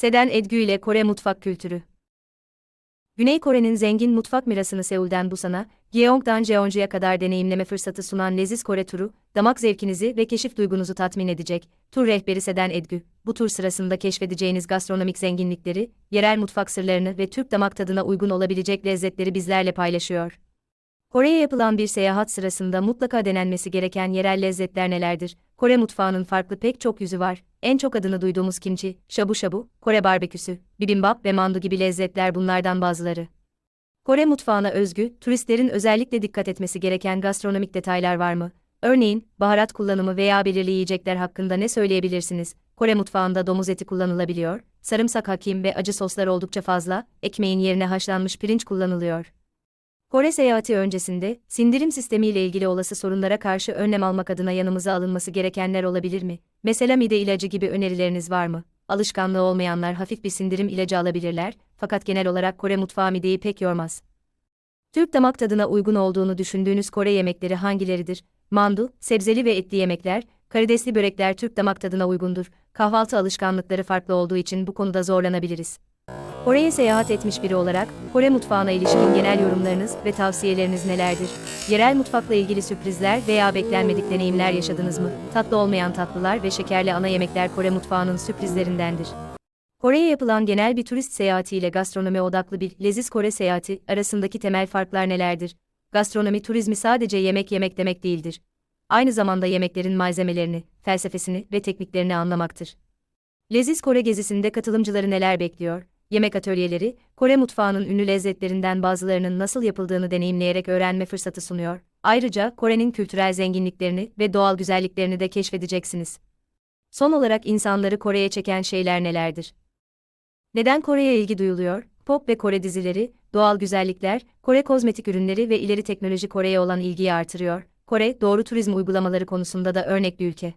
Seden Edgü ile Kore Mutfak Kültürü Güney Kore'nin zengin mutfak mirasını Seul'den Busan'a, Gyeong'dan Jeonju'ya kadar deneyimleme fırsatı sunan leziz Kore turu, damak zevkinizi ve keşif duygunuzu tatmin edecek. Tur rehberi Seden Edgü, bu tur sırasında keşfedeceğiniz gastronomik zenginlikleri, yerel mutfak sırlarını ve Türk damak tadına uygun olabilecek lezzetleri bizlerle paylaşıyor. Kore'ye yapılan bir seyahat sırasında mutlaka denenmesi gereken yerel lezzetler nelerdir? Kore mutfağının farklı pek çok yüzü var. En çok adını duyduğumuz kimchi, shabu shabu, Kore barbeküsü, bibimbap ve mandu gibi lezzetler bunlardan bazıları. Kore mutfağına özgü, turistlerin özellikle dikkat etmesi gereken gastronomik detaylar var mı? Örneğin, baharat kullanımı veya belirli yiyecekler hakkında ne söyleyebilirsiniz? Kore mutfağında domuz eti kullanılabiliyor, sarımsak hakim ve acı soslar oldukça fazla, ekmeğin yerine haşlanmış pirinç kullanılıyor. Kore seyahati öncesinde, sindirim sistemiyle ilgili olası sorunlara karşı önlem almak adına yanımıza alınması gerekenler olabilir mi? Mesela mide ilacı gibi önerileriniz var mı? Alışkanlığı olmayanlar hafif bir sindirim ilacı alabilirler, fakat genel olarak Kore mutfağı mideyi pek yormaz. Türk damak tadına uygun olduğunu düşündüğünüz Kore yemekleri hangileridir? Mandu, sebzeli ve etli yemekler, karidesli börekler Türk damak tadına uygundur. Kahvaltı alışkanlıkları farklı olduğu için bu konuda zorlanabiliriz. Kore'ye seyahat etmiş biri olarak, Kore mutfağına ilişkin genel yorumlarınız ve tavsiyeleriniz nelerdir? Yerel mutfakla ilgili sürprizler veya beklenmedik deneyimler yaşadınız mı? Tatlı olmayan tatlılar ve şekerli ana yemekler Kore mutfağının sürprizlerindendir. Kore'ye yapılan genel bir turist seyahatiyle gastronomi odaklı bir leziz Kore seyahati arasındaki temel farklar nelerdir? Gastronomi turizmi sadece yemek yemek demek değildir. Aynı zamanda yemeklerin malzemelerini, felsefesini ve tekniklerini anlamaktır. Leziz Kore gezisinde katılımcıları neler bekliyor? Yemek atölyeleri, Kore mutfağının ünlü lezzetlerinden bazılarının nasıl yapıldığını deneyimleyerek öğrenme fırsatı sunuyor. Ayrıca Kore'nin kültürel zenginliklerini ve doğal güzelliklerini de keşfedeceksiniz. Son olarak insanları Kore'ye çeken şeyler nelerdir? Neden Kore'ye ilgi duyuluyor? Pop ve Kore dizileri, doğal güzellikler, Kore kozmetik ürünleri ve ileri teknoloji Kore'ye olan ilgiyi artırıyor. Kore, doğru turizm uygulamaları konusunda da örnek bir ülke.